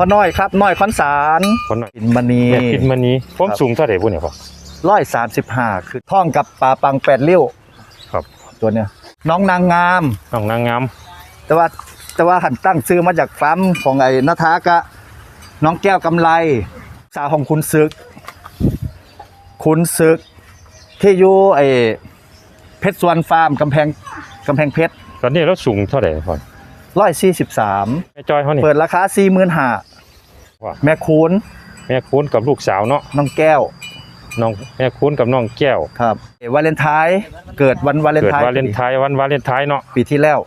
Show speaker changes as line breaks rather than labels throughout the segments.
พ่อน้อยครับน้อยคอนสาร
คนหน่อย
ปินมณี
แม่พินมานี้ความ
ครับ
สูงเท่าไหร่พวกเนี่ยพ่อ
ร้อยสามสิบห้าคือท่องกับปลาปังแปดเลี้ยว
ครับ
ตัวเนี้ยน้องนางงาม
น้องนางงาม
แต่ว่าแต่ว่าหันตั้งซื้อมาจากฟาร์มของไอ้นาทากะ น้องแก้วกำไรสาวของคุณซึก คุณซึก ที่อยู่ไอ้เพชรสวนฟาร์มกำแพงกำแพงเพชร
ตอนนี้เราสูงเท่าไหร่พ่อ
ร้อยสี่สิบสาม
แม่จอยเขานี่
เปิดราคาสี่หมื่นห้า
ว้า
แม่คูณ
แม่คุ้นกับลูกสาวเนาะ
น้องแก้ว
น้องแม่คุ้นกับน้องแก้ว
ครับวาเลนไทน์เกิดวันวาเลน
เกิด
ไทน์
วาเลนไทน์วันวาเลนไทน์เนาะ
ปีที่แล้ว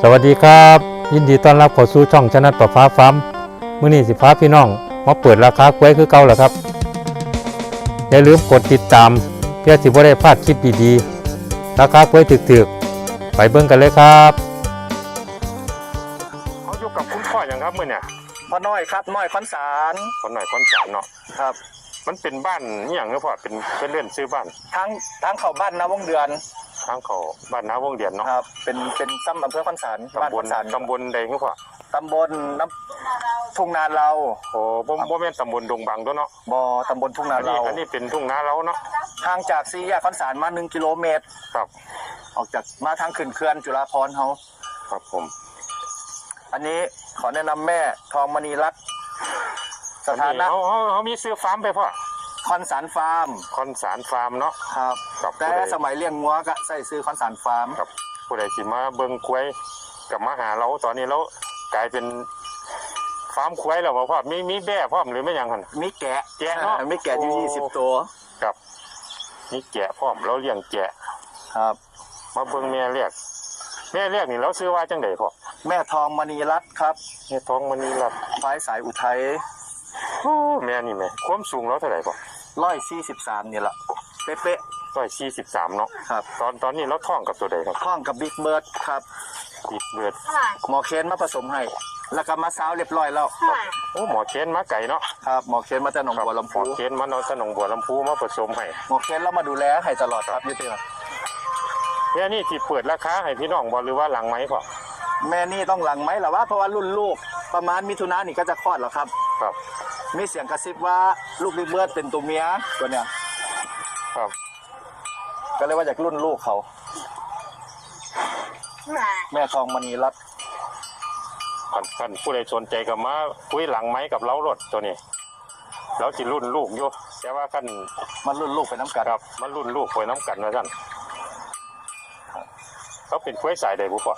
สวัสดีครับ ยินดีต้อนรับเข้าสู่ช่องชนะต่อฟ้าฟ้าร์มมื้อนี้สิฟ้าพี่น้องมาเปิดราคากล้วยคือเก่าแล้วครับ อย่าลืมกดติดตาม เพื่อสิบ่ได้พลาดคลิปดีๆ ราคากล้วยถึกๆ ไปเบิ่งกันเลยครับเขาอยู่กับคุณพ่ออย่างครับมื้อเนี่ย
พ่อน้อยครับน้อยคอนสาร
คนหน่อยคนสามเนาะ
ครับ
มันเป็นบ้านอหย่างเนาะพ่อเป็นเป็นเลื่อนซื้อบ้าน
ทั้งทั้งเข้าบ้านนาวงเดือน
ทางเขาบ้านนาวงเดียนเนาะ
ครับ เป็นเป็นซ้ำอำเภอคอนสารบ้าน
ตำบ
ค
ล
อนสาร
ตำบลใดเนาะพ่อ
ตำบลน้ำทุ่งนาเรา
โอ้บ่บ่แม่นตำบลดงบังตัวเนาะ
บอตำบลทุ่งนา
อันนี้
เรา
อันนี้เป็นทุ่งนาเราเนาะ
ห่างจากสี่แยกคอนสารมาหนึ่งกิโลเมตร
ครับ
ออกจากมาทางขึ้นเขื่อนจุฬาภรณ์เขา
ครับผม
อันนี้ขอแนะนำแม่ทองมณีรัตน์ สถานะ
เขาเขาเขามีซื้อฟาร์มไปพ่อ
คอนสารฟาร์ม
คอนสารฟาร์มเนาะ
ครับ
ครับ
แต่
ผู้ใด
สมัยเลี้ยงงัวก็ใส่ซื้อคอนสารฟาร์ม
ครับผู้ใดสิมาเบิ่งควายกับมาหาเราตอนนี้เรากลายเป็นฟาร์มควายแล้วบ่พ่อมีมีแบ่พร้อมหรือไม่หยังหั่น
มีแกะ
แกะเนอะ
มีแกะอยู่
โอ้
ยี่สิบตัว
ครับมีแกะพร้อมเราเลี้ยงแกะ
ครับ
มาเบิ่งแม่เรียกแม่เรียกนี่เราซื้อว่าจังไดพ่อ
แม่ทองมณีรัตน์ครับ
แม่ท้องมันนี่ล่ะ
ควายสายอุทัย
โอ้แม่นี่แม่ความสูงเราเท่าไหร่พ่อ
ร้อยสี่สิบสามนี่แหละเป๊ะ
143เนาะ
ๆครับ
ตอนตอนนี้เราท้องกับตัวใดครับ
ข้องกับบิ๊กเบิร์ดครับ
ติดเลือด
หมอเคนมาผสมให้ แล้วก็มาซาวเรียบร้อยแล้ว
โอ้หมอเคนมาไก่เนาะ
ครับ หมอเคนมาจากหนองบัวลำ
หม
พู
อเคนมาเนาะสนองบัวลำพูมาผสมให้
หมอเคนเรามาดูแลให้ตลอดครับอยี่ที่
แม่นี่ที่เปิดราคาให้พี่น้องบ่หรือว่าหลังไหมพ่อ
แม่นี่ต้องหลังไหมหรอว่าเพราะว่ารุ่นลูกประมาณมิถุนายนนี่ก็จะคลอดแล้วครับ
ครับ
มีเสียงกระซิบว่าลูกบิ๊กเบิร์ดเป็นตัวเมียตัวเนี้ย
ครับ
ก็เลยว่าจากรุ่นลูกเขา แม่ทองมณีรัตน์
ท่านท่านผู้ใดสนใจก็มาคุยหลังไหมกับเรารถตัวนี้เราสิรุ่นลูกอยู่แต่ว่ากัน
มันรุ่นลูกไปน้ำกัน
ครับ มันรุ่นลูกไปน้ำกันนะท่านเขาเป็นคุ้ยสายใดบุพ่อ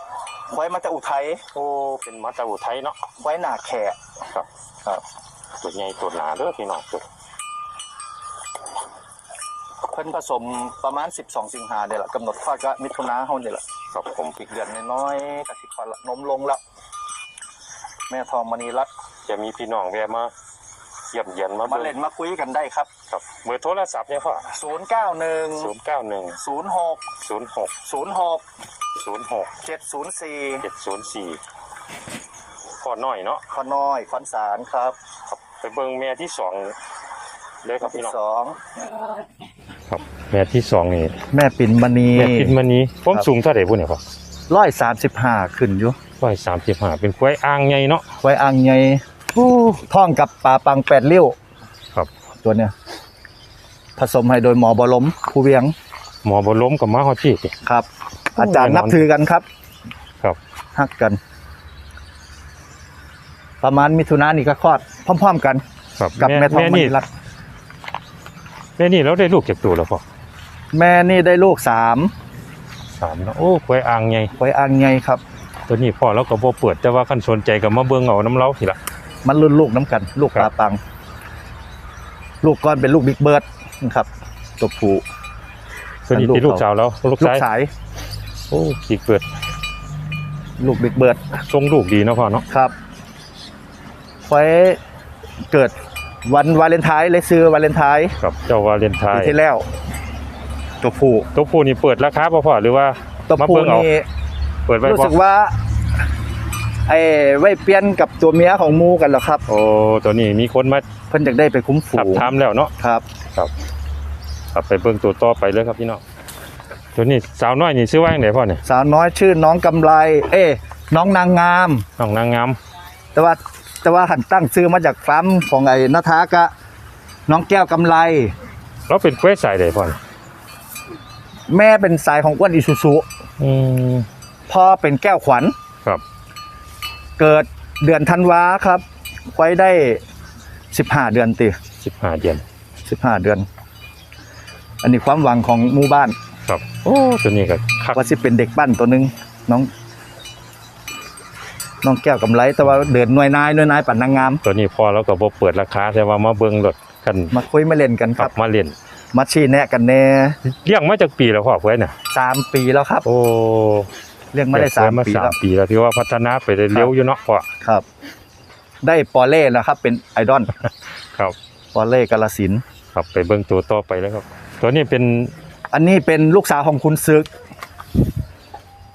ไว้มาจากอุทัย
โอ้เป็นมาตาอุทัยเนาะ
ไว้หนาแขก
ครับ
ครับ
ตัวใหญ่ตัวหนาเด้อพี่น้องตัว
เพิ่นผสมประมาณ 12 สิงหาเนี่ยแหละกำหนดคลอดก็มิถุนาเฮาเนี่ยแหละ
ครับผม
อีกเดือนน้อยๆกสิคลอดละนมลงแล้วแม่ทองมณีรัตน์
จะมีพี่น้องแวะมาเยี่ยมเยียนมา
มา
เบิ่
เล่นมาคุยกันได้ครับ
ครับเบอร์โทรศัพท์เนี่ยพ่อ
091
ศูนย์เก้าหนึ่ง
06
ศูนย์หก
06
ศูนย์หก
704
เจ็ดศูนย์สี่พ่อน้อยเนาะ
ขอน้อยขอนสารครับ
ครับ ไปเบิ่งแม่ที่สองเลยครับ
ที่
พี่น้อง
สอง
ครับ แม่ที่สองนี่
แม่ปิ่นมณี
แม่พินมานี้ความ
ครับ
สูงเท่าไหร่พวกเนี่ยพ่อ
ร้อยสามสิบห้าขึ้นอยู่
ร้อยสามสิบห้าเป็นควายอ่างใหญ่เนาะ
ไว้อ่างไงท่องกับปลาปังแปดเลี้ยว
ครับ
ตัวเนี้ยผสมให้โดยหมอบอลมผู้เวียง
หมอบล้มกับมาฮอดพี่สิ
ครับ
โอ้
อาจารย์
แน่น
นั
อน
บถือกันครับ
ครับ
ฮักกัน ประมาณมิถุนายนนี่ก็คลอดพร้อม ๆ กัน
ครับ
กับแม่ทอง
แม่
มณี
นี่
รัตน์
แม่นี่เราได้ลูกเก็บตัวแล้วพ่อ
แม่นี่ได้ลูกสาม
สามเนาะโอ้ควายอ่างใหญ่
ไว้อ่างไงครับ
ตัวนี้พ่อเราก็บ่เปิดแต่ว่าคันสนใจก็มาเบิ่งเอาน้ำเล้าสิล่ะ
มันรุ่นลูกน้ำกัน ลูก
ค
ป
รั
ลา
บ
ปัง ลูกก้อนเป็นลูกบิ๊กเบิร์ดนะครับตัวผู้
ตัวนี้
ลูก
ที่ลูก
เขา
สาวแล้วลูก
ลูก
ชาย
สาย
โอ้ขีกเปิด
ลูกบิ๊กเบิร์ด
ทรงลูกดีเนาะพ่อเนาะ
ครับ ไว้เกิดวันวาเลนไทน์เลยซื้อวาเลนไทน์
ครับเจ้าวาเลนไท
ปี
น์
ที่แล้ว ตัวผู้
ตัวผู้นี่เปิดราคาบ่พ่อหรือว่า
ตัว
มา
ผู้
เบิ่งเอา
นี่
เปิดไว้
รู้
บ่
สึกว่าไอ้ไว้เปลี่ยนกับตัวเมียของหมูกันแล้วครับ
โอ้ตัวนี้มีคนมา
เพิ่นอยากได้ไปคุ้มฝู
ทับ
ง
ทามแล้วเนาะ
ครับ
ครับไปเบิ่งตัวต่อไปเลยครับพี่น้องตัวนี้สาวน้อยนี่ชื่อว่าจังไดพ่อเนี่ย
สาวน้อยชื่อน้องกำไร เอ้น้องนางงาม
น้องนางงาม
แต่ว่า แต่ว่าหันตั้งซื้อมาจากฟาร์มของไอ้นาทากะ น้องแก้วกำไร
เราเป็นเควสสายใดพ่อเนี่ย
แม่เป็นสายของอ้วนอิซูซุ
อืม
พ่อเป็นแก้วขวัญ
ครับ
เกิดเดือนธันวาครับ ไว้ได้15เดือนติ
15เดือน
15เดือน อันนี้ความหวังของหมู่บ้าน
ครับ โอ้ตัวนี้ก็คัก
ว่าสิเป็นเด็กปั้นตัวหนึงน้อง น้องแก้วกำไรแต่ว่าเดินหน่วยนายหน่วยนายปั่นนางงาม
ตัวนี้พอแล้วก็บ่เปิดราคาแต่ว่ามาเบิ่งรถกัน
มาคุยมาเล่นกันค
ขั
รั
บบมาเล่น
มาชี้แนะกันแน่
เลี้ยงมาจากปีแล้วพ่อเพื่อนน่ะ
สามปีแล้วครับ
โอ้
เรื่องไม่ได้สาม
มา
ปี
สา
แล้
ม
ว
ปีแล้วที่ว่าพัฒนาไปได้เร็วอยู่เนาะพ่อ
ครับ ได้ปอเล่แล้วครับ เป็นไอดอล
ครับ
ปอเล่กาลสินธุ์
ครับไปเบิ่งตัวต่อไปแล้วครับ ตัวนี้เป็น
อันนี้เป็นลูกสาวของคุณซึก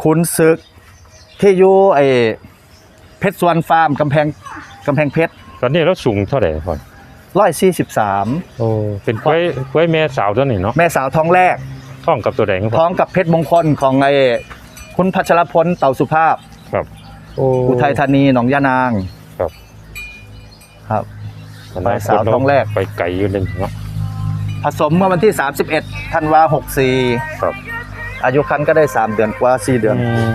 คุณซึกที่อยู่ไอ เพชรสวนฟาร์มกำแพงกำแพงเพชร
ตอนนี้เราสูงเท่าไหร่พ่อ
ร้อยสี่สิบสาม
โอ้เป็นกล้วยกล้วยแม่สาวตัวนี้เนาะ
แม่สาวท้องแรก
ท้องกับตัวแดงครับ
ท้องกับเพชรมงคลของไอคุณพัชรพลเต่าสุภาพ
ครับ โอ้
อุทัยธานีหนองยานาง
ครับ
ครับ
อนาคต
ไปสาวท้องแรก
ไปไกลอยู่เลยเนาะ
ผสมเมื่อวันที่ 31ธันวา64
ครับ
อายุคันก็ได้ 3 เดือนกว่า 4 เดือน
ม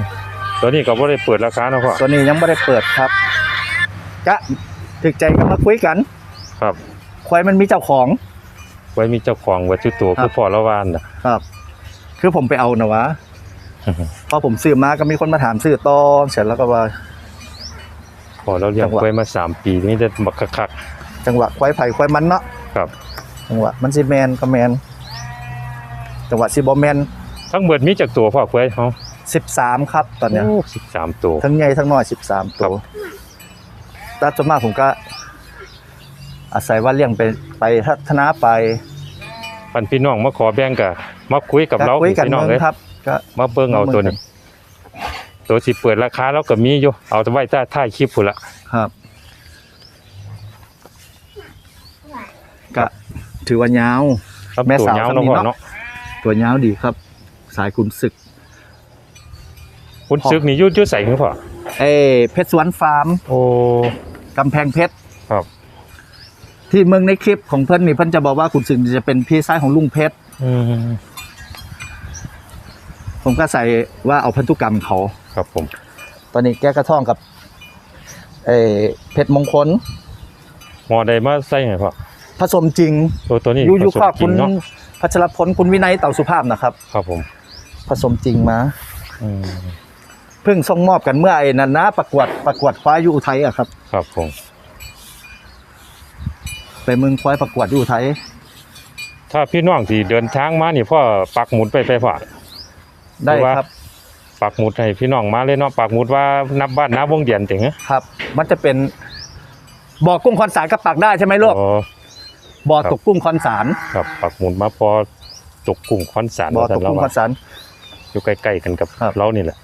ตัวนี้ก็บ่ได้เปิดราคาเนาะพ่อ
ตัวนี้ยังไม่ได้เปิดครับกะถึกใจก็มาคุยกัน
ครับ
ควายมันมีเจ้าของ
ไว้มีเจ้าของไว้ทุกตัว
ครับ
คือพ่อละวานน่ะ
ครับ คือผมไปเอานะวะ พอผมซื้อมาก็มีคนมาถามซื้อต่อเสร็จแล้วก็ว่า
พอเราเลี้ยง
จังหวะ
ไว้มาสามปีนี่จะบักคัก
จังหวะควายไผ่ควายมันเนาะ
ๆครับ
จังหวะมันสิแมนก็แมนจังหวะสิบ่แมน
ทั้งเบิดมีจากตัวพ่อควายเฮา
13 ครับตอนเนี้ย
โอ้13ตัว
ทั้งใหญ่ทั้งน้อย 13 ตัวแต่ส่วนมากผมก็ อาศัยว่าเลี้ยงไปไปพัฒนาไป
พันพี่น้องมาขอแบ่งก็มาคุยกับเรา
คุยกัน
พี่น้อง
เมื
เอ้
อยงครับ ก็
มาเบิ่งเอาตัวนี้ ตัวสิเปิดราคาแล้วก็มีอยู่เอาไว้ใต้ท้ายคลิปพุ่นละ
ครับก็ถือว่ายาว
ครับ
แม่
ตัว
สาว
ยาว
คน
เนาะ
นี้
พ่อ
เนาะ
เนาะ
ตัวยาวดีครับ สายคุณศึก
คุณซึกนี่อยุ่ยุ่ใส่คือพ่อ
เอ้เพชรสวนฟาร์ม
โอ้
กำแพงเพชร
ครับ
ที่เมืองในคลิปของเพื่อนนี่เพื่อนจะบอกว่าคุณศึกจะเป็นพี่ชายของลุงเพชร
อืม
ผมก็ใส่ว่าเอาพันธุกรรมเขา
ครับผม
ตอนนี้แกกระท่องกับเอ้เพชรมงคล
หมอใดมาใส่ให้พ่อ
ผสมจริง
ตัวตัวนี้
อยูอยู
ผสม
ข้อ
จ
คุ
ริ
ณ
งเนาะ
พัชรพลคุณวินัยเต่าสุภาพนะครับ
ครับผม
ผสมจริงมา
อืม
เพิ่งส่งมอบกันเมื่อไอ้นันนะประกวดประกวดควายอยูอุทัยอะครับ
ครับผม
ไปเมืองควายประกวดอยูอุทัย
ถ้าพี่น้องที่เดินทางมานี่พ่อปักหมุดไปไปพ่อ
ได้
หรือว่า
ครับ
ปักหมุดให้พี่น้องมาเลยเนาะปักหมุดว่านับบ้านนับวงเดือนถึง
ครับ มันจะเป็นบ่อกุ้งคอนสารก็ปักได้ใช่ไหมลูก
อ๋อ
บ่อ
ครับ
ตกกุ้งคอนสาร
ครับปักหมุดมาพอตกกุ้งคอนสาร
บ่อ
ว่า
ต
ซั่
ก
นแล้ว
กุ้งคอ
ว่าน
สาร
อยู่ใกล้ๆกันกับ
ครับ
เรานี่แหละ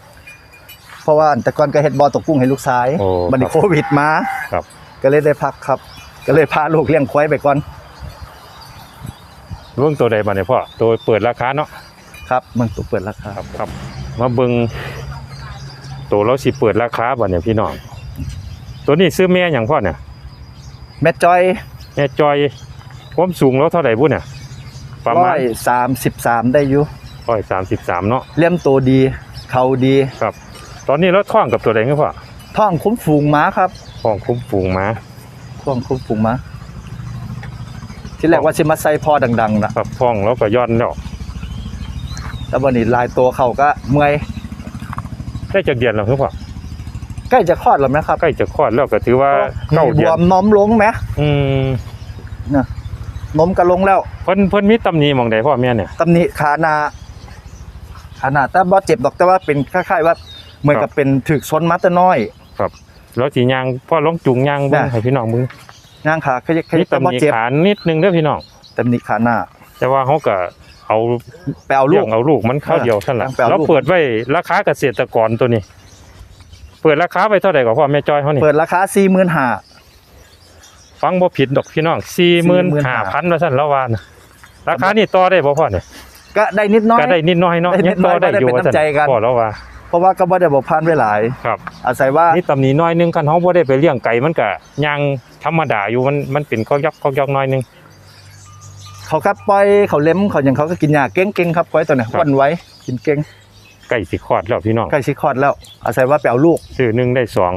เพราะว่าแต่ก่อนก็เฮ็ดบ่อตกกุ้งให้ลูกชาย
โอ้
บัดนี้
ครับ
โควิดมา
ครับ
ก็เลยได้พักครับ ก็เลยพาลูกเลี้ยงควายไปก่อน
เรื่องตัวใดมาเนี่ยพ่อ ตัวเปิดราคาเนาะ
ครับมันตัวเปิดราคา
ครับครับ มาเบิ่งตัวเราสิเปิดราคาบ่เนี่ยพี่น้อง ตัวนี้ซื้อแม่หยังพ่อเนี่ย
แม่จอย
แม่จอยความสูงแล้วเท่าไหร่บุเนี่ย ประมาณ
133ได้อยู่
ร้อยสามสิบสามเนาะ
เลี้ยมตัวดี เขาดี
ครับ ตอนนี้เราท่องกับตัวใดครับพ่อ
ท้องคุ้มฝูงม้าครับ
ท่องคุ้มฝูงมา
ท้องคุ้มฝูงม้าที่แรกว่าสิมาใส่พ่อดัง ๆ นะครับ
ท่องแล้วก็ย้อนแล้ว
แล้ววันนี้ลายตัวเขาก็เมื่อย
ได้จากเดือนแล้วครับพ่อ
ใกล้จะคลอดแล้วนะครับ
ใกล้จะคลอดแล้วก็ถือว่าเก้า
มีบ
เดือ
วนมน้มลงไหม
อืม
นมก็ลงแล้ว
เพิ่นเพิ่นมีตำหนิหมองใดพ่อแม่เนี่ย
ตำหนิขาหนาขาหนาแต่บ่เจ็บดอกแต่ว่าเป็นคล้ายๆว่า เหมือนกับเป็นถึกชนมาแต่น้อย
แล้วสิยางพ่อลองจุงยางเบิ่ง
ได้
ให้พี่น้องมึง
ย่างขาขยักข
มี
ยักแต่
ตำห
บ่
นิ
เจ็บ
ขานิดนึงเด้อพี่น้อง
ตำหนิขาหน้า
แต่ว่าเขาก็เอา
ไปเอาลู
เลี้ย
ก
งเอาลูกมันเข้าเดียวเท่านั้น
ไปเอาลูก
เราเปิดไว้ราคาเกษตรกรตัวนี้ เปิดราคาไปเท่าไหร่ก็พ่อแม่จอยเขานี่
เปิดราคาสี่หมื่นห้า
ฟังบ่ผิดดอกพี่น้อง45,000ว่าซั่นแล้วว่านะราคานี่ต่อได้บ่พ่อเนี่ย
ก็ได้นิดน้อย
ก็ได้นิดน้อยเนาะ
ได้นิ
ยั
ด
ง
น้
ต่
อ
อยได้อยู่
บ่ได้เป็น
ว่าซั่น
น้ำใจกัน
พ่อแล้วว่า
เพราะว่าก็บ่ได้บอกพันไว้หลาย
ครับ
อาศัยว่า
นี่ตำหนิน้อยหนึงคันเฮาบ่ได้ไปเลี้ยงไก่มันก็ยังธรรมดาอยู่มันมันเป็นข้อยอกข้อยอกน้อยหนึง
เขาครับปล่อยเขาเล็มเขาอย่างเขาก็กินยาเก่งๆครับปล่อยตัวเนี้
ครับ
วันไว้กินเก่ง
ไก่สิคลอดแล้วพี่น้อง
ใกล้ชิคลอดแล้ว อาศัยว่าไปเอาลูก
ซื้อหนึ่งได้สอง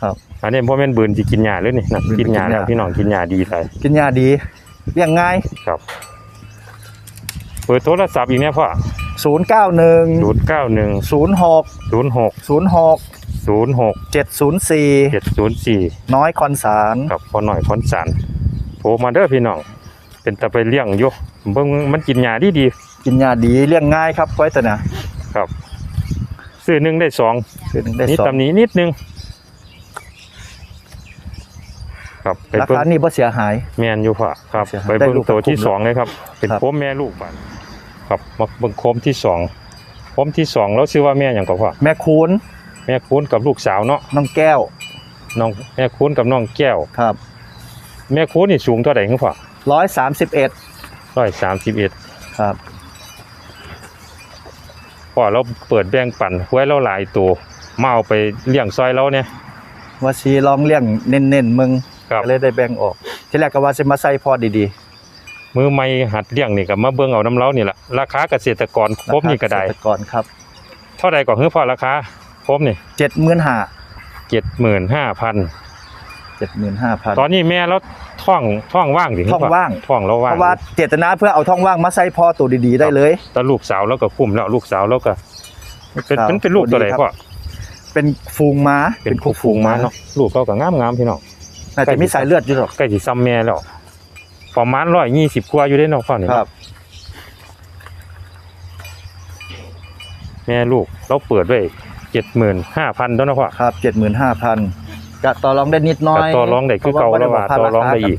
ครับ
อันนี้พ่อแม่นบืนสิกินหญ้าเลยนี่นะ
บืน
กินหญ้า
กินหญ้า
แล้วพี่น้องกินหญ้าดีเลย
กินยาดีเลี้ยงง่าย
ครับเปิดโทรศัพท์อีกเนี่ยพ่อ
091
ศูนย์เก้าหนึ่ง
06
ศูนย์หก
06
ศูนย์หก
704
เจ็ดศูนย์สี่
น้อยคอนสาร
ครับพอหน่อยพ้นสันโทรมาเด้อพี่น้อง เป็นตะไปเลี้ยงอยู่เบิ่งมันกินหญ้าดีดี
กินยาดีเลี้ยงง่ายครับปล่อยตัวเนี้
ๆครับซื้อหนึ่งได้สอง
คือหนึ่งได้
นี่
สอง
ตำหนี้นิดนึงครับไป
รา
เบิ่ง
คานี่บ่เสียหาย
แมนอยู่พ่อครับ
เสียหาย
ไป
ได้
เบิ่ง
ลูก
ตัวที่
คุ้ม
สองเลยครับ เป็น
ครับ
โคมแม่ลูกบัด ครับมาเบิ่งโคมที่สองโคมที่สองแล้วชื่อว่าแม่อย่างก็พ่อ
แม่คูณ
แม่คูณกับลูกสาวเนาะ
น้องแก้ว
น้องแม่คูณกับน้องแก้ว
ครับ
แม่คูณนี่สูงเท่าไหร่ครับพ่อ
131
ร้อยสามสิบเอ็ด
ครับ
พ่อเราเปิดแบ่งปันไว้เราหลายตัวมาเอาไปเลี้ยงซอยเราเนี่ย
ว่าชีลองเลี้ยงเน้นๆมึง
ครับ
ก็เลยได้แบ่งออก ที่แรกก็ว่าสิมาใส่พอดี
มือไม่หัดเลี้ยงนี่กับมาเบิ่งเอาน้ำเล้านี่แหละราคาเกษตรกร
ๆ
ครบนี่ก็ได้
ราคาเษตรก่อนครับ
เท่าไหร่ก่อนเฮ้อพ่อราคาครบนี่
75,000
เจ็ดหมื่นห้าพัน
75,000
ตอนนี้แม่แล้วท้องท้องว่างดิ
ท้องว่าง
ท้องแล้ว
เพ
ว่าง
ราะว่าเจตนาเพื่อเอาท้องว่างมาใส่พอตัวดีๆได้เลย
แต่ลูกสาวแล้วก็คุ้มแล้วลูกสาวแล้วก็เป็น
ครับ
เป็นเป็นลูกตัวไหน
ดีครับ
พ่อ
เป็นฟูงม้า
เป็นคู่ฟูงมาเนาะลูกเขาก็งามงามๆพี่น้อง
น่าจะมีสายเลือดอยู่หรอก
ใกล้สิซ้ำแม่แล้ว ประมาณร้อยยี่สิบกว่าอยู่ได้เนาะพ่อนี่
ครับ
แม่ลูกเราเปิดไว้เจ็ดหมื่นห้าพันแล้วเนาะพ่อ
ครับเจ็ดหมื่นห้าพันจะต่อรองได้นิดหน้อ
ก็
ย
ต่อรองได้คือเก่าแล้วว่าต่อรองได้อีก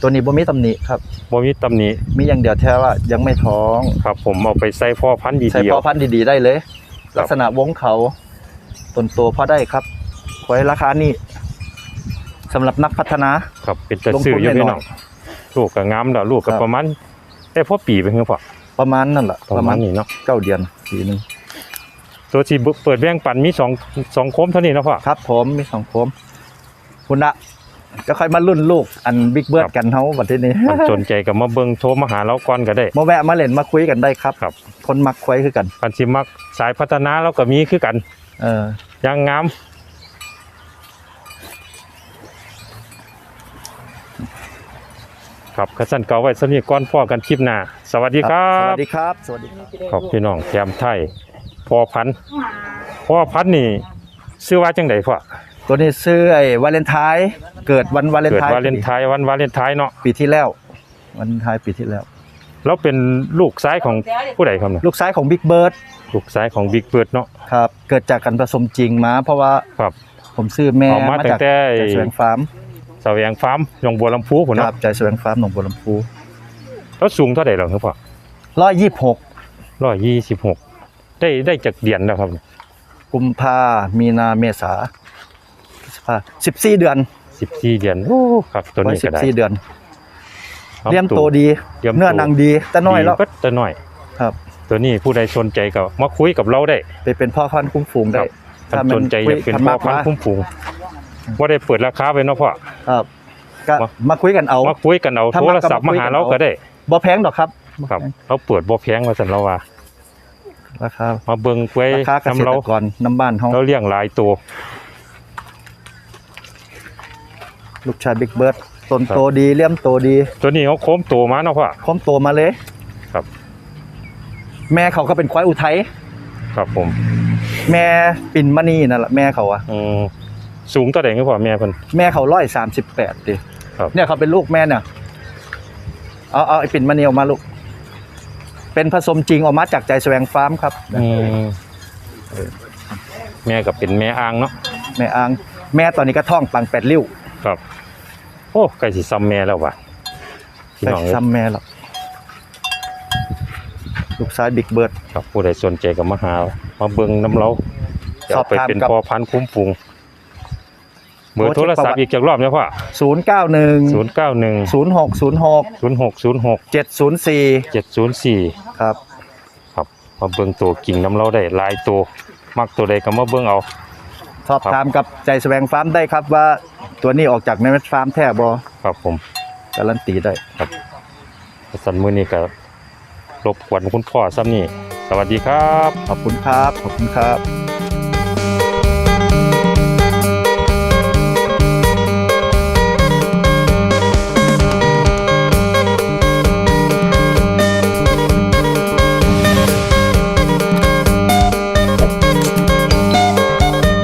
ตัวนี้บ่มีตำหนิครับ
บ่มีตำหนิ
มีอย่างเดียวแค่ว่ายังไม่ท้อง
ครับ ผมเอาไปใส่พ่อพันธุ์ดี
ใส่
เดีย
พ
ว
อพันธุ์ดีๆได้เลย
ครับ
ลักษณะวงเขาต้นโตพอได้ครับไว้ราคานี้ สำหรับนักพัฒนา
ครับเป็นจะ
ลงทุน
ซื้ออยู่
แน่นอน
พี่น้องลูกก็งามแล้วลูกก็
ครับ
ประมาณได้พ่อปีไปเฮือพ่อ
ประมาณนั่นแหละ
ประมาณนี้เนาะ
เก้าเดือนปีหนึง
ตัวที่เปิดแบ่งปันมีสองสองโคมเท่านี้เนาะพ่อ
ครับผมมีสองโคมคุณนะจะค่อยมารุ่นลูกอันบิ๊กเบิร์ด
ครับ
กันเฮาบัดทีนี้
มันสนใจกับมาเบิ่งโทรมาหาเราก่อนก็ได้
มาแวะมาเล่นมาคุยกันได้ครับ
ครับ
คนมักคุยคือกัน
คันสิมักสายพัฒนาเราก็มีคือกัน
เออ
ยังงาม ครับกระสันเก่าไว้สำนีก่อนพ่อกันคลิปหน้าสวัสดีครั
ส
บ
วัสดีครับ สวัสดีครับ
ขอบพี่น้องแถมไทยพ่อพันธุ์พ่อพันธุ์นี่ชื่อว่าจังไดพ่อ
ตัวนี้ซื้อไอ้วาเลนไทน์เกิดวันวาเลน
เกิด
ไทน์
วาเลนไทน์วันวาเลนไทน์เนาะ
ปีที่แล้ววันวาเลนไทน์ปีที่แล้ว
แล้วเป็นลูกซ้ายของผู้ใดครับเนี่ย
ลูกชายของบิ๊กเบิร์ด
ลูกซ้ายของบิ๊กเบิร์ดเนาะ
ครับเกิดจากการผสมจริงมาเพราะว่า
ครับ
ผมซื้อแม่
เอามาตั้ง
จาก
แต่
ใจแสวงฟาร์ม
แสวงฟาร์มหนองบัวลำพูพุ่น
ครั
เนาะ
บใจแสวงฟาร์มหนองบัวลำพู
แล้วสูงเท่าใดหรอครับพ่อ
ร้อยยี่สิบหก
ร้อยยี่สิบหกได้ได้จากเดือนแล้วครับ
กุมภามีนาเมษาพฤษภาสิบสี่เดือน
สิบสี่เดือนโอ้ครับตัว
ไว้
นี้
สิ
ก็
บ
ได้
สี่เดือน
อา
เลี้ยมโตดี
เลี้ยมโต
เนื้อหนังดีแต่น้อยแล้ว
ดีเบิดแต่น้อย
ครับ
ตัวนี้ผู้ใดสนใจก็มาคุยกับเราได้
ไปเป็นพ่อพันธุ์คุ้มฝูงได้
ถ้าสนใจอยากเป็นพ่อพันธุ์คุ้มฝูง ว่าได้เปิดราคาไปเนาะพ่อ
ครับก็
มา
มาคุยกันเอา
มาคุยกันเอา
ถ้า
โท
มาร
ศัพท์
ก็
มา
มาคุย
หา
กัน
เรา
เอา
ก็ได้
บ่แพงดอกครับ
ครับเราเปิดบ่แพงว่าซั่นเราว่า
ราคา
มาเบิ่งไว้
ราคาเกษ
นำ
ต
เรา
รกรน้ำบ้านเฮา
เราเลี้ยงหลายตัว
ลูกชายบิ๊กเบิร์ดต้น
ครับ
โตดีเลี่ยมโตดี
ตัวนี้เขาโค้มโตมาเนาะพ่อ
พร้อมโตมาเลย
ครับ
แม่เขาก็เป็นควายอุทัย
ครับผม
แม่ปิ่นมณีนั่นแหละแม่เขาอะ
อืม สูงเท่าใดคือพ่อแม่เพิ่น
แม่เขาร้อยสามสิบแปดดิ
ครับ
เนี่ยเขาเป็นลูกแม่เนี่ยเอาเอาไอ้ปิ่นมณีออกมาลูก เป็นผสมจริงออกมาจากใจแสวงฟาร์มครับ
อืมแม่ก็เป็นแม่อ่างเนาะ
แม่อางแม่ตอนนี้ก็ท้องปังแปดริ้ว
ครับ โอ้ใกล้สิซ้ำแม่แล้วว่ะพี่
แต่
น้องเอ้ย
ซ้ำแม่หรอกลูกชายบิ๊กเบิร์ด
ครับผู้ใดสนใจก็มาหา มาเบิ่งน้ำเราจะเอาไป
สอบถาม
เป็น
กับ
พอพันธุ์คุ้มฝูง เบอร์
โอ้
โทรศัพ
เช็คประวั
ท์
ติ
อีกจากรอบนะพ่อ
ศูนย์เก้าหนึ่ง
ศูนย์เก้าหนึ่ง
ศูนย์หกศูนย์หก
ศูนย์หกศูนย์หก
เจ็ดศูนย์สี่
เจ็ดศูนย์สี่
ครับ
ครับมาเบิ่งตัวกิ่งน้ำเราได้หลายตัวมักตัวใดก็มาเบิ่งเอา
สอบถามกับใจแสวงฟาร์มได้ครับว่าตัวนี้ออกจากในฟาร์มแท้บอ
ครับผม
การันตีได้
สันมือนี้ก็รบกวนคุณพ่อซ้ำนี่ สวัสดีครับ
ขอบคุณครับ ขอบคุณครับ